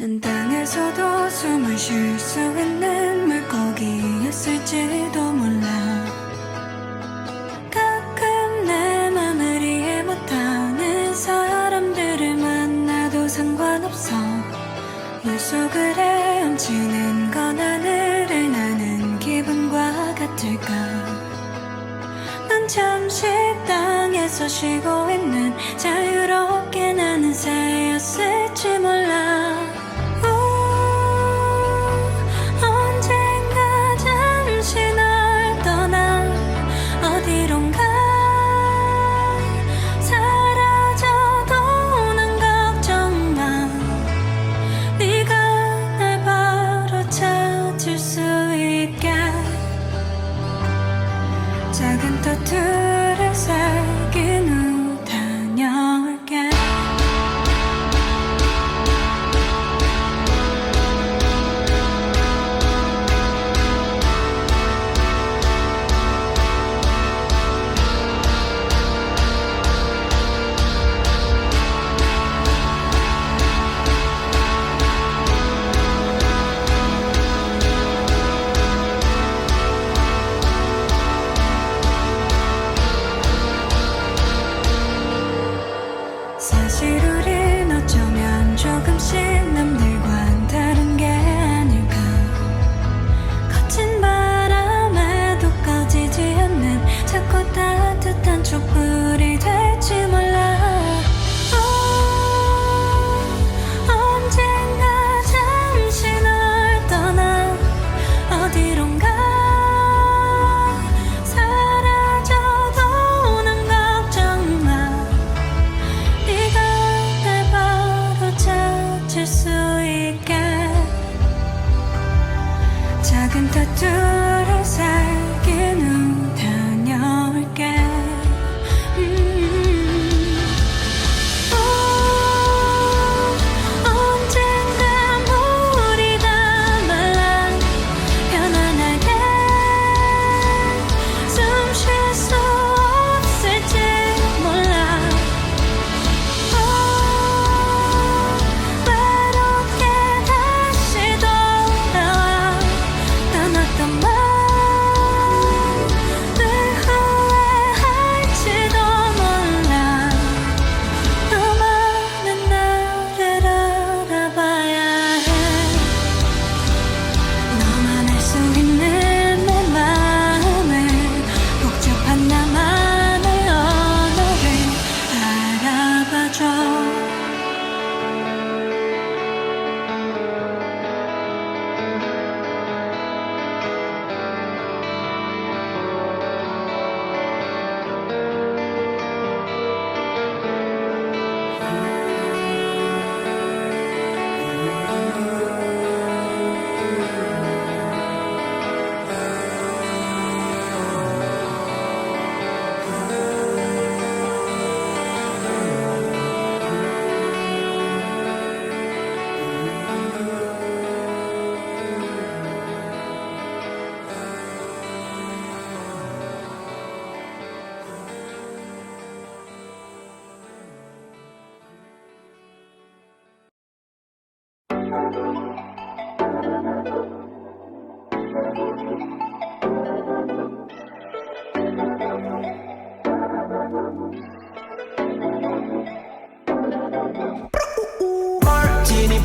난 땅에서도 숨을 쉴 수 있는 물고기였을지도 몰라. 가끔 내 맘을 이해 못하는 사람들을 만나도 상관없어. 물속을 헤엄치는 건 하늘에 나는 기분과 같을까? 난 잠시 땅에서 쉬고 있는 자유롭게 나는 새였을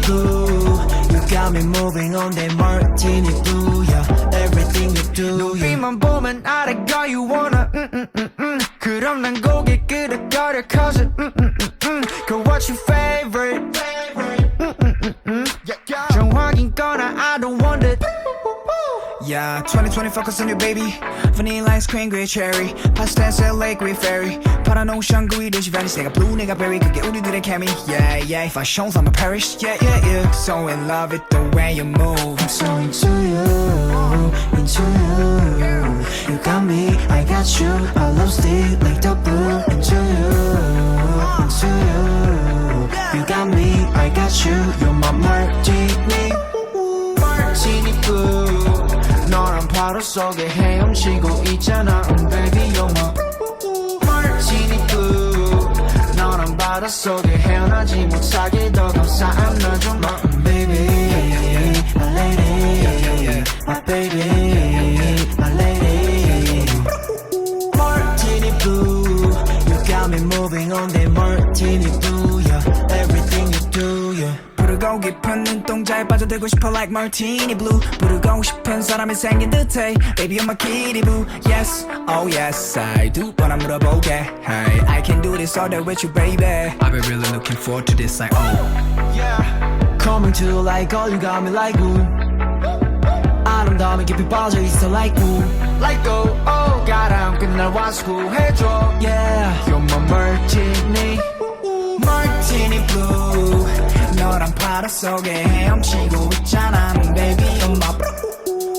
blue. You got me moving on that martini blue. Yeah, everything you do. 눈빛만 보면 the girl, you wanna. Mm, mm, mm, mm. 그럼 난 고개 끄덕거려, cause it. Mm, mm, mm, mm. Cause what's your favorite? Yeah, 2020 focus on you baby Vanilla ice cream, grey cherry Pastels, LA, great fairy 파란 오션 그 위듯이 Venice 내가 blue 내가 berry 그게 우리들의 케미 Yeah, yeah, fashions I'm a Paris Yeah, yeah, yeah So in love with the way you move I'm so into you, into you. You got me, I got you. I love still 속에 헤엄치고 있잖아, mm, baby, you're my martini. 너랑 바다 속에 헤어나지 못하게 더 감사한 너좀 mm, baby, my lady, my baby, my lady. Martini blue, you got me moving on that martini blue, yeah. Everything. 부르고 깊은 눈동자에 빠져들고 싶어 like martini blue 부르고 싶은 사람이 생긴 듯해 Baby you're my kitty boo Yes, oh yes I do wanna 물어보게 Hey, I can do this all day with you baby I've been really looking forward to this like oh Yeah. Coming to like all you got me like ooh. 아름다움에 깊이 빠져 있어 like ooh. Like go, oh 가람 끝날 완수해줘 Yeah. You're my martini Martini blue 너랑 바다 속에 헤엄치고 있잖아 Baby you're my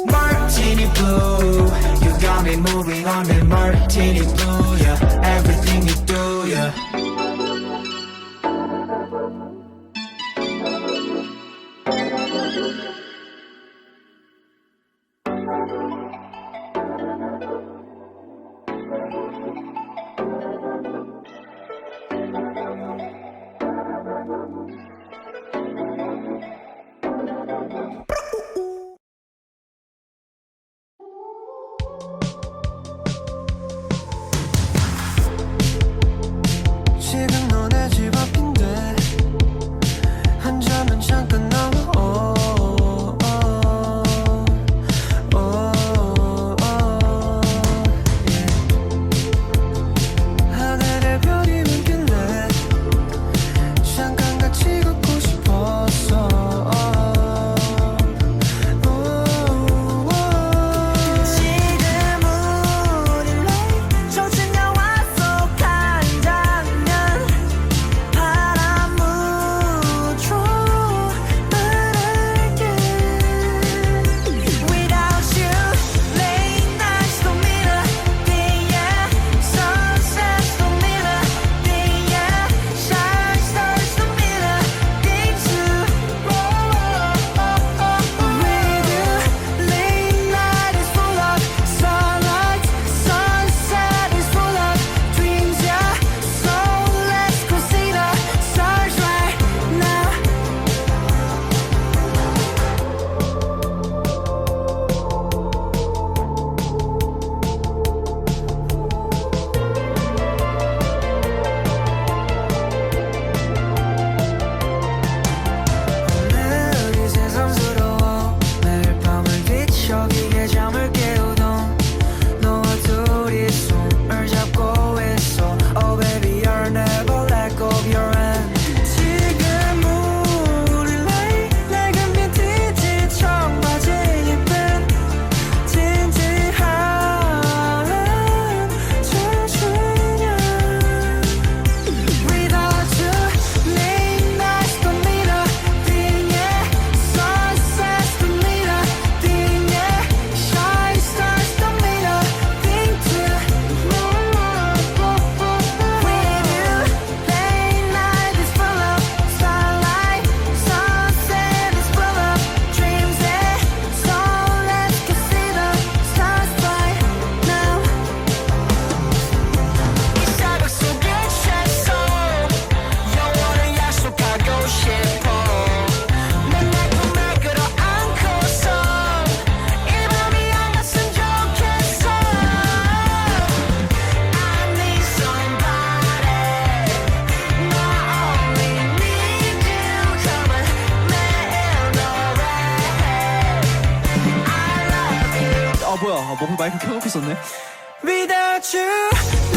Martini blue You got me moving on that martini blue, yeah. Everything you do, yeah. 어, 목을 마이크 켜놓고 있었네. Without you.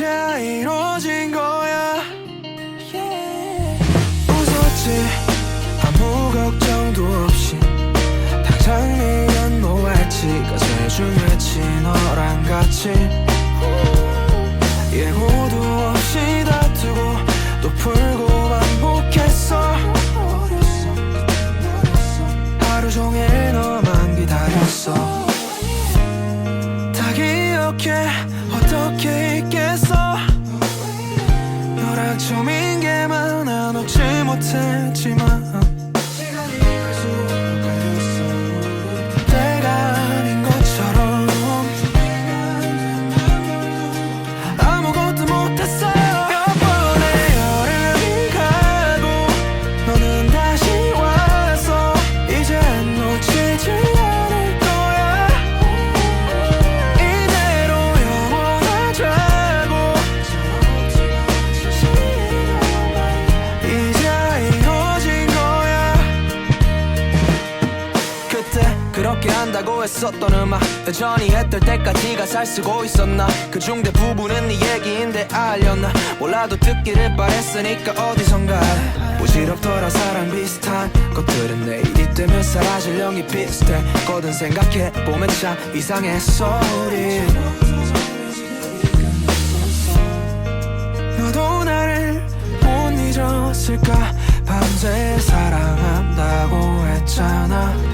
이제 이뤄진 거야. Yeah. 웃었지? 아무 걱정도 없이 당장 네가 놓았지. 거제줄 외치 너랑 같이. 예고도 없이 다투고 또 풀고 반복했어. 하루 종일 너만 기다렸어. 다 기억해. 어떻게 있겠어? time 잘 쓰고 있었나? 그중 대부분은 네 얘기인데 알렸나? 몰라도 듣기를 바랬으니까 어디선가. 부질없더라 사랑 비슷한 것들은 내일이 되면 사라질 영이 비슷해. 거든 생각해 보면 참 이상했어 우리 너도 나를 못 잊었을까? 밤새 사랑한다고 했잖아